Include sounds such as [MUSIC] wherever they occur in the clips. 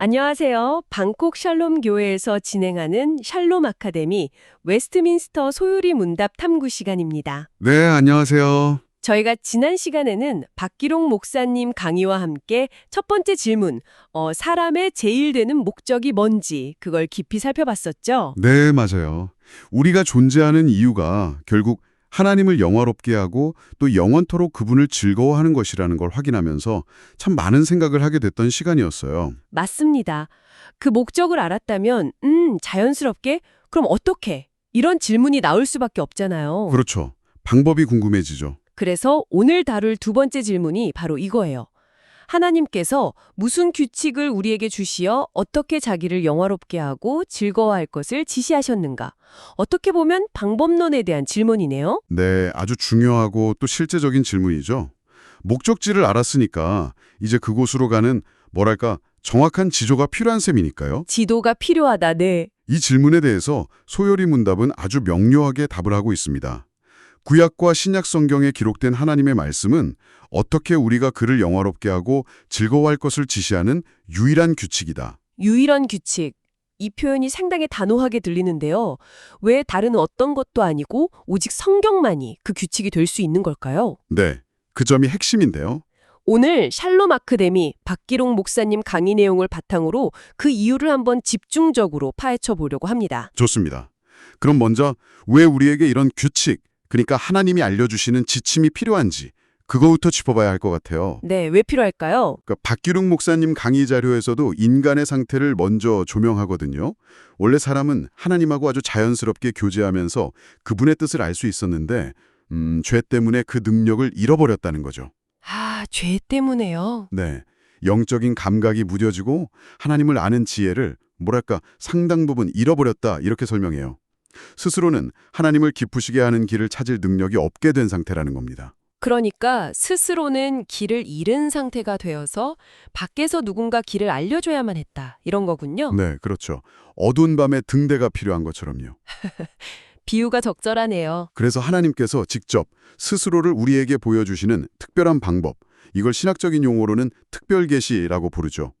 안녕하세요. 방콕 샬롬 교회에서 진행하는 샬롬 아카데미 웨스트민스터 소요리 문답 탐구 시간입니다. 네, 안녕하세요. 저희가 지난 시간에는 박기록 목사님 강의와 함께 첫 번째 질문, 어, 사람의 제일 되는 목적이 뭔지 그걸 깊이 살펴봤었죠. 네, 맞아요. 우리가 존재하는 이유가 결국 하나님을 영화롭게 하고 또 영원토록 그분을 즐거워하는 것이라는 걸 확인하면서 참 많은 생각을 하게 됐던 시간이었어요. 맞습니다. 그 목적을 알았다면, 음, 자연스럽게 그럼 어떻게? 이런 질문이 나올 수밖에 없잖아요. 그렇죠. 방법이 궁금해지죠. 그래서 오늘 다룰 두 번째 질문이 바로 이거예요. 하나님께서 무슨 규칙을 우리에게 주시어 어떻게 자기를 영화롭게 하고 즐거워할 것을 지시하셨는가? 어떻게 보면 방법론에 대한 질문이네요. 네, 아주 중요하고 또 실제적인 질문이죠. 목적지를 알았으니까 이제 그곳으로 가는 뭐랄까 정확한 지조가 필요한 셈이니까요. 지도가 필요하다, 네. 이 질문에 대해서 소요리 문답은 아주 명료하게 답을 하고 있습니다. 구약과 신약 성경에 기록된 하나님의 말씀은 어떻게 우리가 그를 영화롭게 하고 즐거워할 것을 지시하는 유일한 규칙이다. 유일한 규칙. 이 표현이 상당히 단호하게 들리는데요. 왜 다른 어떤 것도 아니고 오직 성경만이 그 규칙이 될 수 있는 걸까요? 네, 그 점이 핵심인데요. 오늘 샬롬 아크데미 박기록 목사님 강의 내용을 바탕으로 그 이유를 한번 집중적으로 파헤쳐 보려고 합니다. 좋습니다. 그럼 먼저 왜 우리에게 이런 규칙, 그러니까 하나님이 알려주시는 지침이 필요한지 그거부터 짚어봐야 할 것 같아요. 네, 왜 필요할까요? 그러니까 박기룡 목사님 강의 자료에서도 인간의 상태를 먼저 조명하거든요. 원래 사람은 하나님하고 아주 자연스럽게 교제하면서 그분의 뜻을 알 수 있었는데 음, 죄 때문에 그 능력을 잃어버렸다는 거죠. 아, 죄 때문에요. 네. 영적인 감각이 무뎌지고 하나님을 아는 지혜를 뭐랄까 상당 부분 잃어버렸다 이렇게 설명해요. 스스로는 하나님을 기쁘시게 하는 길을 찾을 능력이 없게 된 상태라는 겁니다. 그러니까 스스로는 길을 잃은 상태가 되어서 밖에서 누군가 길을 알려줘야만 했다. 이런 거군요. 네, 그렇죠. 어두운 밤에 등대가 필요한 것처럼요. [LAUGHS] 비유가 적절하네요. 그래서 하나님께서 직접 스스로를 우리에게 보여주시는 특별한 방법, 이걸 신학적인 용어로는 특별계시라고 부르죠.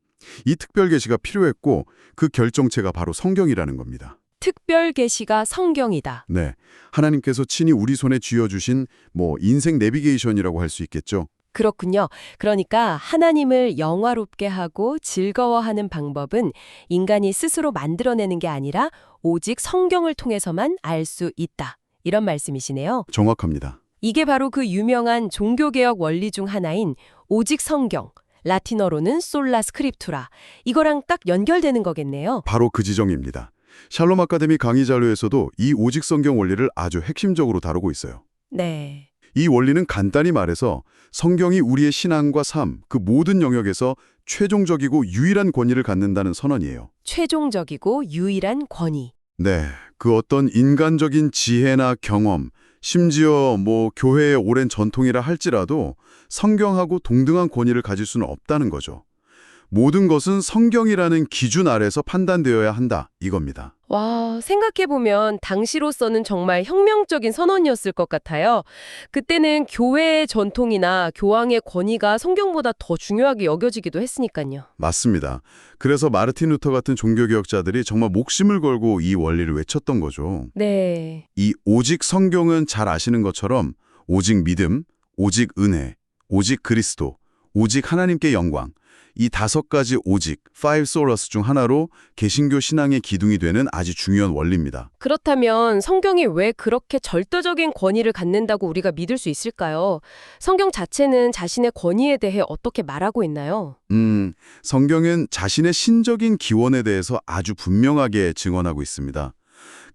이 특별계시가 필요했고 그 결정체가 바로 성경이라는 겁니다. 특별 계시가 성경이다. 네, 하나님께서 친히 우리 손에 쥐어주신 뭐 인생 내비게이션이라고 할 수 있겠죠. 그렇군요. 그러니까 하나님을 영화롭게 하고 즐거워하는 방법은 인간이 스스로 만들어내는 게 아니라 오직 성경을 통해서만 알 수 있다. 이런 말씀이시네요. 정확합니다. 이게 바로 그 유명한 종교개혁 원리 중 하나인 오직 성경, 라틴어로는 솔라 스크립투라. 이거랑 딱 연결되는 거겠네요. 바로 그 지정입니다. 샬롬 아카데미 강의 자료에서도 이 오직 성경 원리를 아주 핵심적으로 다루고 있어요. 네. 이 원리는 간단히 말해서 성경이 우리의 신앙과 삶, 그 모든 영역에서 최종적이고 유일한 권위를 갖는다는 선언이에요. 최종적이고 유일한 권위. 네, 그 어떤 인간적인 지혜나 경험, 심지어 뭐 교회의 오랜 전통이라 할지라도 성경하고 동등한 권위를 가질 수는 없다는 거죠. 모든 것은 성경이라는 기준 아래서 판단되어야 한다, 이겁니다. 와, 생각해보면 당시로서는 정말 혁명적인 선언이었을 것 같아요. 그때는 교회의 전통이나 교황의 권위가 성경보다 더 중요하게 여겨지기도 했으니까요. 맞습니다. 그래서 마르틴 루터 같은 종교개혁자들이 정말 목숨을 걸고 이 원리를 외쳤던 거죠. 네. 이 오직 성경은 잘 아시는 것처럼 오직 믿음, 오직 은혜, 오직 그리스도, 오직 하나님께 영광 이 다섯 가지 오직, five solas 중 하나로 개신교 신앙의 기둥이 되는 아주 중요한 원리입니다. 그렇다면 성경이 왜 그렇게 절대적인 권위를 갖는다고 우리가 믿을 수 있을까요? 성경 자체는 자신의 권위에 대해 어떻게 말하고 있나요? 음, 성경은 자신의 신적인 기원에 대해서 아주 분명하게 증언하고 있습니다.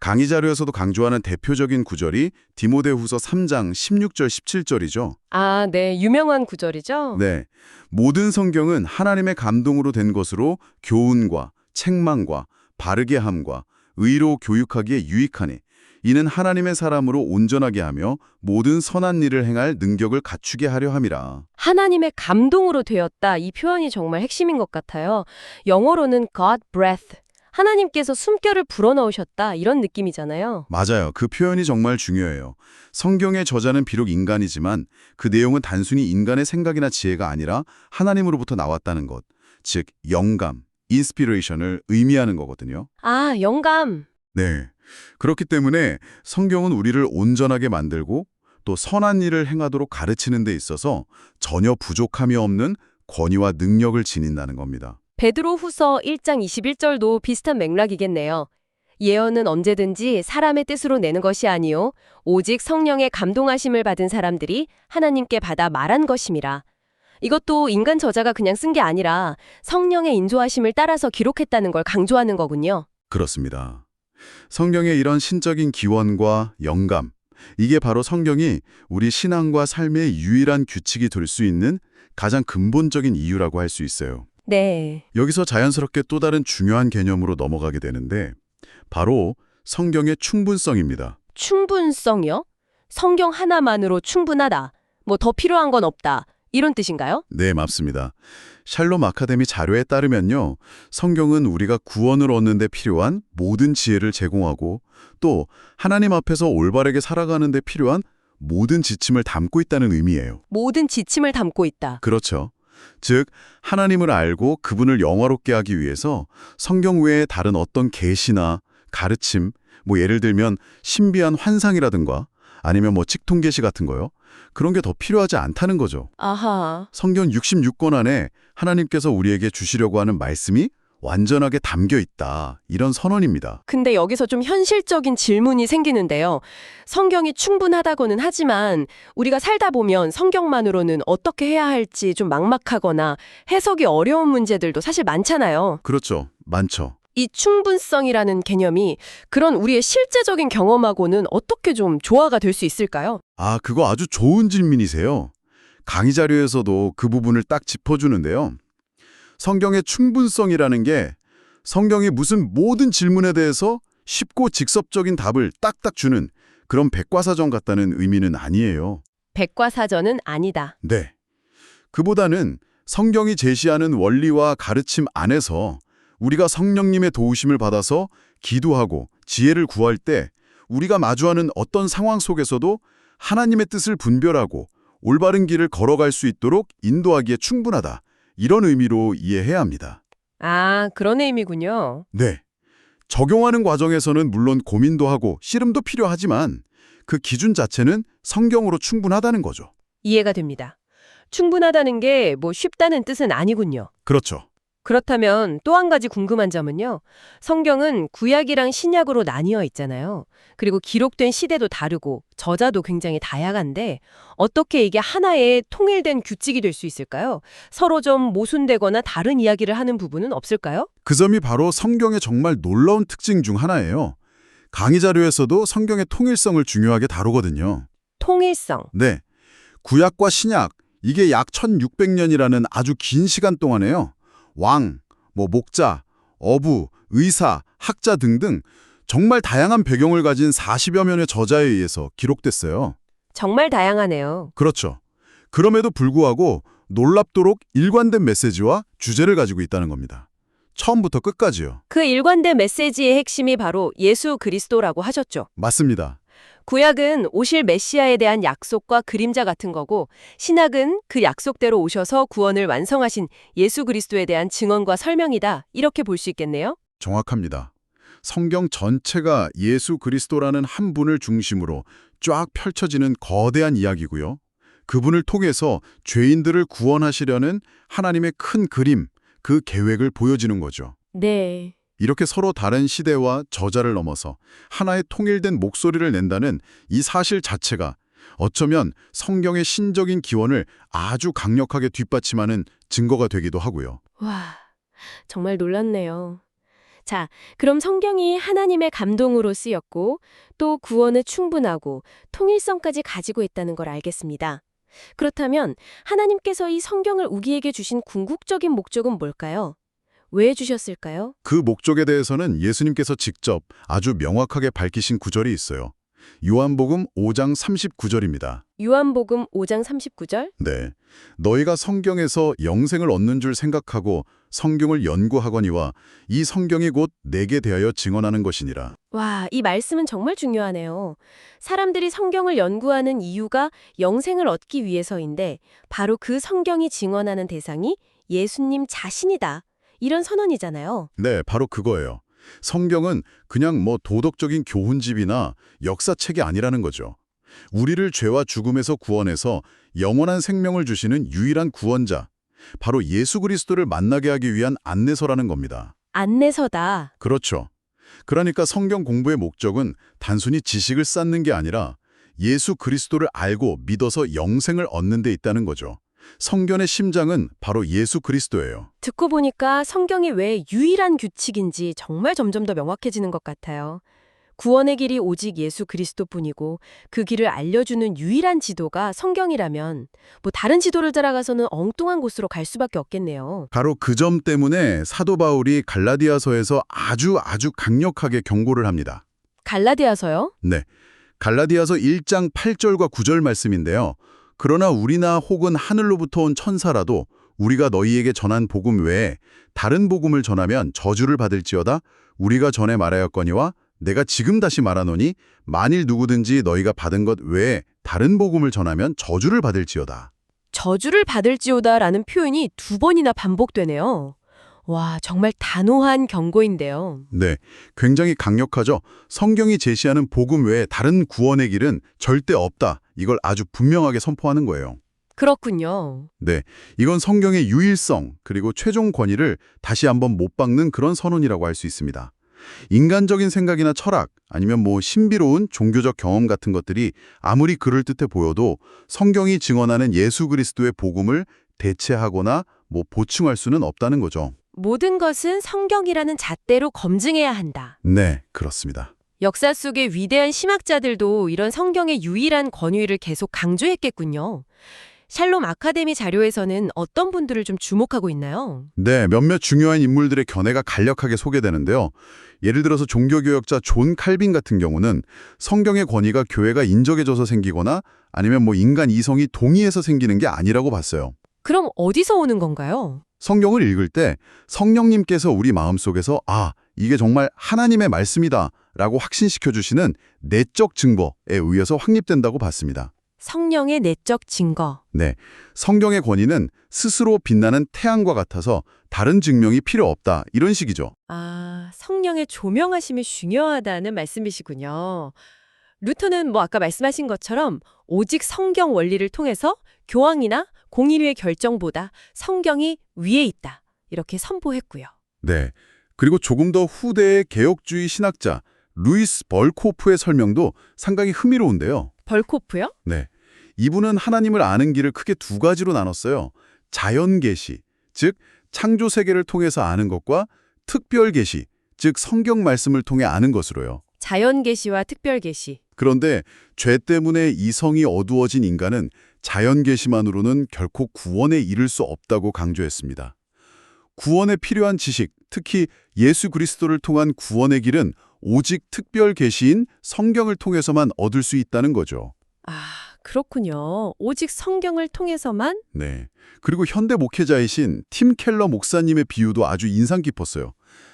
강의 자료에서도 강조하는 대표적인 구절이 디모데후서 3장 16절 17절이죠. 아, 네. 유명한 구절이죠? 네. 모든 성경은 하나님의 감동으로 된 것으로 교훈과 책망과 바르게 함과 의로 교육하기에 유익하니 이는 하나님의 사람으로 온전하게 하며 모든 선한 일을 행할 능력을 갖추게 하려 함이라. 하나님의 감동으로 되었다. 이 표현이 정말 핵심인 것 같아요. 영어로는 God breath. 하나님께서 숨결을 불어넣으셨다. 이런 느낌이잖아요. 맞아요. 그 표현이 정말 중요해요. 성경의 저자는 비록 인간이지만 그 내용은 단순히 인간의 생각이나 지혜가 아니라 하나님으로부터 나왔다는 것. 즉 영감, inspiration을 의미하는 거거든요. 아, 영감. 네. 그렇기 때문에 성경은 우리를 온전하게 만들고 또 선한 일을 행하도록 가르치는 데 있어서 전혀 부족함이 없는 권위와 능력을 지닌다는 겁니다. 베드로 후서 1장 21절도 비슷한 맥락이겠네요. 예언은 언제든지 사람의 뜻으로 내는 것이 아니요 오직 성령의 감동하심을 받은 사람들이 하나님께 받아 말한 것임이라. 이것도 인간 저자가 그냥 쓴 게 아니라 성령의 인도하심을 따라서 기록했다는 걸 강조하는 거군요. 그렇습니다. 성경의 이런 신적인 기원과 영감, 이게 바로 성경이 우리 신앙과 삶의 유일한 규칙이 될 수 있는 가장 근본적인 이유라고 할 수 있어요. 네. 여기서 자연스럽게 또 다른 중요한 개념으로 넘어가게 되는데 바로 성경의 충분성입니다. 충분성이요? 성경 하나만으로 충분하다. 뭐 더 필요한 건 없다. 이런 뜻인가요? 네, 맞습니다. 샬롬 아카데미 자료에 따르면요. 성경은 우리가 구원을 얻는 데 필요한 모든 지혜를 제공하고 또 하나님 앞에서 올바르게 살아가는 데 필요한 모든 지침을 담고 있다는 의미예요. 모든 지침을 담고 있다. 그렇죠. 즉 하나님을 알고 그분을 영화롭게 하기 위해서 성경 외에 다른 어떤 계시나 가르침, 뭐 예를 들면 신비한 환상이라든가 아니면 뭐 직통 계시 같은 거요. 그런 게 더 필요하지 않다는 거죠. 아하. 성경 66권 안에 하나님께서 우리에게 주시려고 하는 말씀이 완전하게 담겨 있다. 이런 선언입니다. 근데 여기서 좀 현실적인 질문이 생기는데요. 성경이 충분하다고는 하지만 우리가 살다 보면 성경만으로는 어떻게 해야 할지 좀 막막하거나 해석이 어려운 문제들도 사실 많잖아요. 그렇죠. 많죠. 이 충분성이라는 개념이 그런 우리의 실제적인 경험하고는 어떻게 좀 조화가 될 수 있을까요? 아, 그거 아주 좋은 질문이세요. 강의 자료에서도 그 부분을 딱 짚어주는데요. 성경의 충분성이라는 게 성경이 무슨 모든 질문에 대해서 쉽고 직접적인 답을 딱딱 주는 그런 백과사전 같다는 의미는 아니에요. 백과사전은 아니다. 네. 그보다는 성경이 제시하는 원리와 가르침 안에서 우리가 성령님의 도우심을 받아서 기도하고 지혜를 구할 때 우리가 마주하는 어떤 상황 속에서도 하나님의 뜻을 분별하고 올바른 길을 걸어갈 수 있도록 인도하기에 충분하다. 이런 의미로 이해해야 합니다. 아, 그런 의미군요. 네. 적용하는 과정에서는 물론 고민도 하고 씨름도 필요하지만 그 기준 자체는 성경으로 충분하다는 거죠. 이해가 됩니다. 충분하다는 게 뭐 쉽다는 뜻은 아니군요. 그렇죠. 그렇다면 또 한 가지 궁금한 점은요. 성경은 구약이랑 신약으로 나뉘어 있잖아요. 그리고 기록된 시대도 다르고 저자도 굉장히 다양한데 어떻게 이게 하나의 통일된 규칙이 될 수 있을까요? 서로 좀 모순되거나 다른 이야기를 하는 부분은 없을까요? 그 점이 바로 성경의 정말 놀라운 특징 중 하나예요. 강의 자료에서도 성경의 통일성을 중요하게 다루거든요. 통일성. 네. 구약과 신약, 이게 약 1600년이라는 아주 긴 시간 동안에요. 왕, 뭐 목자, 어부, 의사, 학자 등등 정말 다양한 배경을 가진 40여 명의 저자에 의해서 기록됐어요. 정말 다양하네요. 그렇죠. 그럼에도 불구하고 놀랍도록 일관된 메시지와 주제를 가지고 있다는 겁니다. 처음부터 끝까지요. 그 일관된 메시지의 핵심이 바로 예수 그리스도라고 하셨죠. 맞습니다. 구약은 오실 메시아에 대한 약속과 그림자 같은 거고 신약은 그 약속대로 오셔서 구원을 완성하신 예수 그리스도에 대한 증언과 설명이다. 이렇게 볼 수 있겠네요. 정확합니다. 성경 전체가 예수 그리스도라는 한 분을 중심으로 쫙 펼쳐지는 거대한 이야기고요. 그분을 통해서 죄인들을 구원하시려는 하나님의 큰 그림, 그 계획을 보여지는 거죠. 네. 이렇게 서로 다른 시대와 저자를 넘어서 하나의 통일된 목소리를 낸다는 이 사실 자체가 어쩌면 성경의 신적인 기원을 아주 강력하게 뒷받침하는 증거가 되기도 하고요. 와, 정말 놀랐네요. 자, 그럼 성경이 하나님의 감동으로 쓰였고 또 구원에 충분하고 통일성까지 가지고 있다는 걸 알겠습니다. 그렇다면 하나님께서 이 성경을 우리에게 주신 궁극적인 목적은 뭘까요? 왜 주셨을까요? 그 목적에 대해서는 예수님께서 직접 아주 명확하게 밝히신 구절이 있어요. 요한복음 5장 39절입니다. 요한복음 5장 39절? 네. 너희가 성경에서 영생을 얻는 줄 생각하고 성경을 연구하거니와 이 성경이 곧 내게 대하여 증언하는 것이니라. 와, 이 말씀은 정말 중요하네요. 사람들이 성경을 연구하는 이유가 영생을 얻기 위해서인데 바로 그 성경이 증언하는 대상이 예수님 자신이다. 이런 선언이잖아요. 네, 바로 그거예요. 성경은 그냥 뭐 도덕적인 교훈집이나 역사책이 아니라는 거죠. 우리를 죄와 죽음에서 구원해서 영원한 생명을 주시는 유일한 구원자, 바로 예수 그리스도를 만나게 하기 위한 안내서라는 겁니다. 안내서다. 그렇죠. 그러니까 성경 공부의 목적은 단순히 지식을 쌓는 게 아니라 예수 그리스도를 알고 믿어서 영생을 얻는 데 있다는 거죠. 성경의 심장은 바로 예수 그리스도예요. 듣고 보니까 성경이 왜 유일한 규칙인지 정말 점점 더 명확해지는 것 같아요. 구원의 길이 오직 예수 그리스도뿐이고 그 길을 알려주는 유일한 지도가 성경이라면 뭐 다른 지도를 따라가서는 엉뚱한 곳으로 갈 수밖에 없겠네요. 바로 그 점 때문에 사도 바울이 갈라디아서에서 아주 아주 강력하게 경고를 합니다. 갈라디아서요? 네. 갈라디아서 1장 8절과 9절 말씀인데요. 그러나 우리나 혹은 하늘로부터 온 천사라도 우리가 너희에게 전한 복음 외에 다른 복음을 전하면 저주를 받을지어다 우리가 전에 말하였거니와 내가 지금 다시 말하노니 만일 누구든지 너희가 받은 것 외에 다른 복음을 전하면 저주를 받을지어다. 저주를 받을지오다라는 표현이 두 번이나 반복되네요. 와, 정말 단호한 경고인데요. 네, 굉장히 강력하죠. 성경이 제시하는 복음 외에 다른 구원의 길은 절대 없다. 이걸 아주 분명하게 선포하는 거예요. 그렇군요. 네, 이건 성경의 유일성 그리고 최종 권위를 다시 한번 못 박는 그런 선언이라고 할 수 있습니다. 인간적인 생각이나 철학 아니면 뭐 신비로운 종교적 경험 같은 것들이 아무리 그럴듯해 보여도 성경이 증언하는 예수 그리스도의 복음을 대체하거나 뭐 보충할 수는 없다는 거죠. 모든 것은 성경이라는 잣대로 검증해야 한다. 네, 그렇습니다. 역사 속의 위대한 신학자들도 이런 성경의 유일한 권위를 계속 강조했겠군요. 샬롬 아카데미 자료에서는 어떤 분들을 좀 주목하고 있나요? 네, 몇몇 중요한 인물들의 견해가 간략하게 소개되는데요. 예를 들어서 종교교역자 존 칼빈 같은 경우는 성경의 권위가 교회가 인정해져서 생기거나 아니면 뭐 인간 이성이 동의해서 생기는 게 아니라고 봤어요. 그럼 어디서 오는 건가요? 성경을 읽을 때 성령님께서 우리 마음속에서 아, 이게 정말 하나님의 말씀이다 라고 확신시켜 주시는 내적 증거에 의해서 확립된다고 봤습니다. 성령의 내적 증거. 네, 성경의 권위는 스스로 빛나는 태양과 같아서 다른 증명이 필요 없다 이런 식이죠. 아, 성령의 조명하심이 중요하다는 말씀이시군요. 루터는 뭐 아까 말씀하신 것처럼 오직 성경 원리를 통해서 교황이나 공인위의 결정보다 성경이 위에 있다. 이렇게 선포했고요. 네. 그리고 조금 더 후대의 개혁주의 신학자 루이스 벌코프의 설명도 상당히 흥미로운데요. 벌코프요? 네. 이분은 하나님을 아는 길을 크게 두 가지로 나눴어요. 자연 계시, 즉 창조 세계를 통해서 아는 것과 특별 계시, 즉 성경 말씀을 통해 아는 것으로요. 자연 계시와 특별 계시. 그런데 죄 때문에 이성이 어두워진 인간은 자연 계시만으로는 결코 구원에 이를 수 없다고 강조했습니다. 구원에 필요한 지식, 특히 예수 그리스도를 통한 구원의 길은 오직 특별 계시인 성경을 통해서만 얻을 수 있다는 거죠. 아, 그렇군요. 오직 성경을 통해서만 네. 그리고 현대 목회자이신 팀 켈러 목사님의 비유도 아주 인상 깊었어요.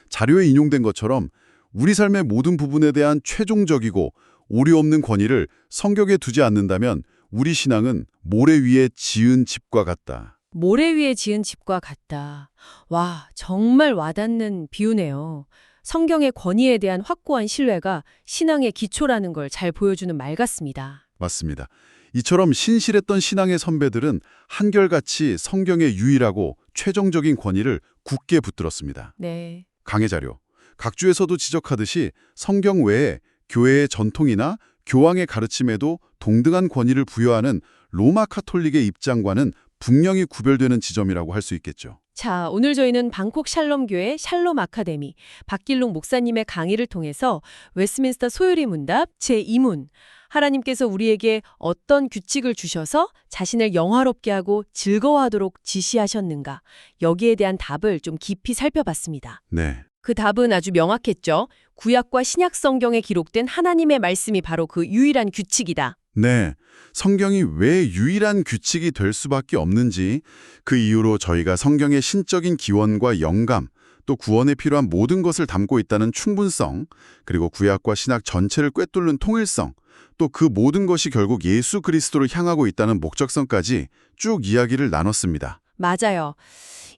자료에 인용된 것처럼 우리 삶의 모든 부분에 대한 최종적이고 오류 없는 권위를 성격에 두지 않는다면 우리 신앙은 모래 위에 지은 집과 같다. 모래 위에 지은 집과 같다. 와, 정말 와닿는 비유네요. 성경의 권위에 대한 확고한 신뢰가 신앙의 기초라는 걸 잘 보여주는 말 같습니다. 맞습니다. 이처럼 신실했던 신앙의 선배들은 한결같이 성경의 유일하고 최종적인 권위를 굳게 붙들었습니다. 네. 강해 자료. 각 주에서도 지적하듯이 성경 외에 교회의 전통이나 교황의 가르침에도 동등한 권위를 부여하는 로마 카톨릭의 입장과는 분명히 구별되는 지점이라고 할 수 있겠죠. 자, 오늘 저희는 방콕 샬롬교회 샬롬 아카데미 박길록 목사님의 강의를 통해서 웨스민스터 소요리 문답 제2문 하나님께서 우리에게 어떤 규칙을 주셔서 자신을 영화롭게 하고 즐거워하도록 지시하셨는가 여기에 대한 답을 좀 깊이 살펴봤습니다. 네. 그 답은 아주 명확했죠. 구약과 신약 성경에 기록된 하나님의 말씀이 바로 그 유일한 규칙이다. 네. 성경이 왜 유일한 규칙이 될 수밖에 없는지 그 이유로 저희가 성경의 신적인 기원과 영감 또 구원에 필요한 모든 것을 담고 있다는 충분성 그리고 구약과 신약 전체를 꿰뚫는 통일성 또 그 모든 것이 결국 예수 그리스도를 향하고 있다는 목적성까지 쭉 이야기를 나눴습니다. 맞아요.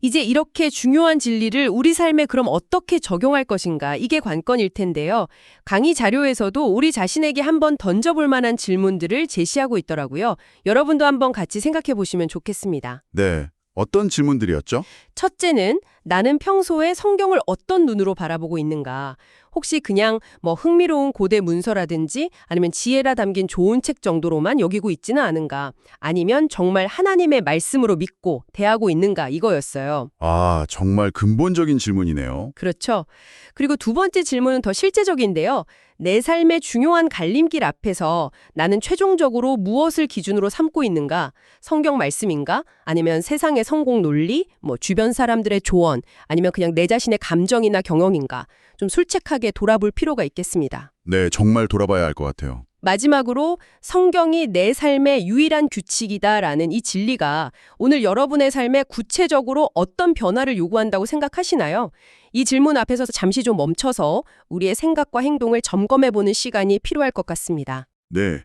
이제 이렇게 중요한 진리를 우리 삶에 그럼 어떻게 적용할 것인가 이게 관건일 텐데요. 강의 자료에서도 우리 자신에게 한번 던져볼 만한 질문들을 제시하고 있더라고요. 여러분도 한번 같이 생각해 보시면 좋겠습니다. 네. 어떤 질문들이었죠? 첫째는 나는 평소에 성경을 어떤 눈으로 바라보고 있는가? 혹시 그냥 뭐 흥미로운 고대 문서라든지 아니면 지혜라 담긴 좋은 책 정도로만 여기고 있지는 않은가? 아니면 정말 하나님의 말씀으로 믿고 대하고 있는가? 이거였어요. 아, 정말 근본적인 질문이네요. 그렇죠. 그리고 두 번째 질문은 더 실제적인데요. 내 삶의 중요한 갈림길 앞에서 나는 최종적으로 무엇을 기준으로 삼고 있는가? 성경 말씀인가? 아니면 세상의 성공 논리? 뭐 주변 사람들의 조언? 아니면 그냥 내 자신의 감정이나 경영인가? 좀 솔직하게 돌아볼 필요가 있겠습니다. 네, 정말 돌아봐야 할 것 같아요. 마지막으로 성경이 내 삶의 유일한 규칙이다라는 이 진리가 오늘 여러분의 삶에 구체적으로 어떤 변화를 요구한다고 생각하시나요? 이 질문 앞에서 잠시 좀 멈춰서 우리의 생각과 행동을 점검해보는 시간이 필요할 것 같습니다. 네.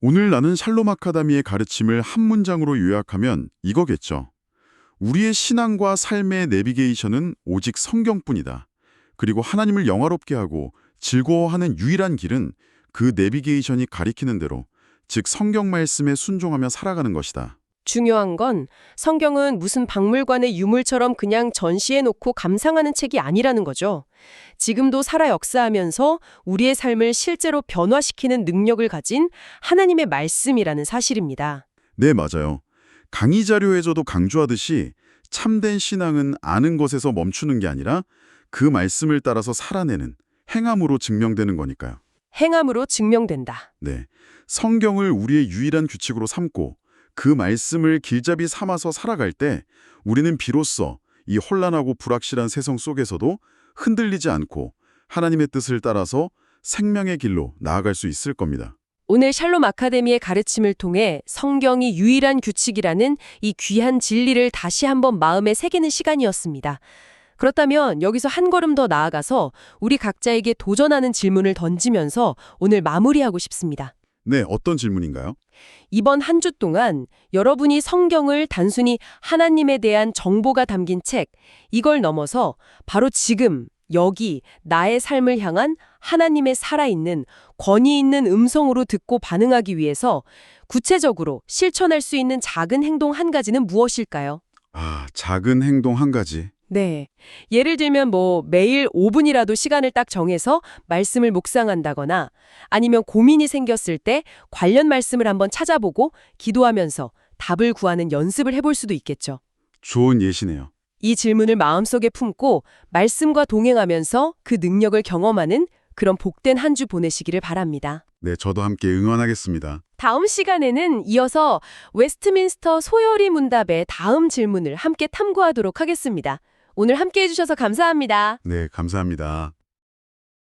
오늘 나는 샬롬 아카다미의 가르침을 한 문장으로 요약하면 이거겠죠. 우리의 신앙과 삶의 내비게이션은 오직 성경뿐이다. 그리고 하나님을 영화롭게 하고 즐거워하는 유일한 길은 그 내비게이션이 가리키는 대로, 즉 성경 말씀에 순종하며 살아가는 것이다. 중요한 건 성경은 무슨 박물관의 유물처럼 그냥 전시해 놓고 감상하는 책이 아니라는 거죠. 지금도 살아 역사하면서 우리의 삶을 실제로 변화시키는 능력을 가진 하나님의 말씀이라는 사실입니다. 네, 맞아요. 강의 자료에서도 강조하듯이 참된 신앙은 아는 것에서 멈추는 게 아니라 그 말씀을 따라서 살아내는 행함으로 증명되는 거니까요. 행함으로 증명된다. 네. 성경을 우리의 유일한 규칙으로 삼고 그 말씀을 길잡이 삼아서 살아갈 때 우리는 비로소 이 혼란하고 불확실한 세상 속에서도 흔들리지 않고 하나님의 뜻을 따라서 생명의 길로 나아갈 수 있을 겁니다. 오늘 샬롬 아카데미의 가르침을 통해 성경이 유일한 규칙이라는 이 귀한 진리를 다시 한번 마음에 새기는 시간이었습니다. 그렇다면 여기서 한 걸음 더 나아가서 우리 각자에게 도전하는 질문을 던지면서 오늘 마무리하고 싶습니다. 네, 어떤 질문인가요? 이번 한 주 동안 여러분이 성경을 단순히 하나님에 대한 정보가 담긴 책, 이걸 넘어서 바로 지금, 여기, 나의 삶을 향한 하나님의 살아있는, 권위 있는 음성으로 듣고 반응하기 위해서 구체적으로 실천할 수 있는 작은 행동 한 가지는 무엇일까요? 아, 작은 행동 한 가지. 네. 예를 들면 뭐 매일 5분이라도 시간을 딱 정해서 말씀을 묵상한다거나 아니면 고민이 생겼을 때 관련 말씀을 한번 찾아보고 기도하면서 답을 구하는 연습을 해볼 수도 있겠죠. 좋은 예시네요. 이 질문을 마음속에 품고 말씀과 동행하면서 그 능력을 경험하는 그런 복된 한 주 보내시기를 바랍니다. 네, 저도 함께 응원하겠습니다. 다음 시간에는 이어서 웨스트민스터 소요리 문답의 다음 질문을 함께 탐구하도록 하겠습니다. 오늘 함께 해주셔서 감사합니다. 네, 감사합니다.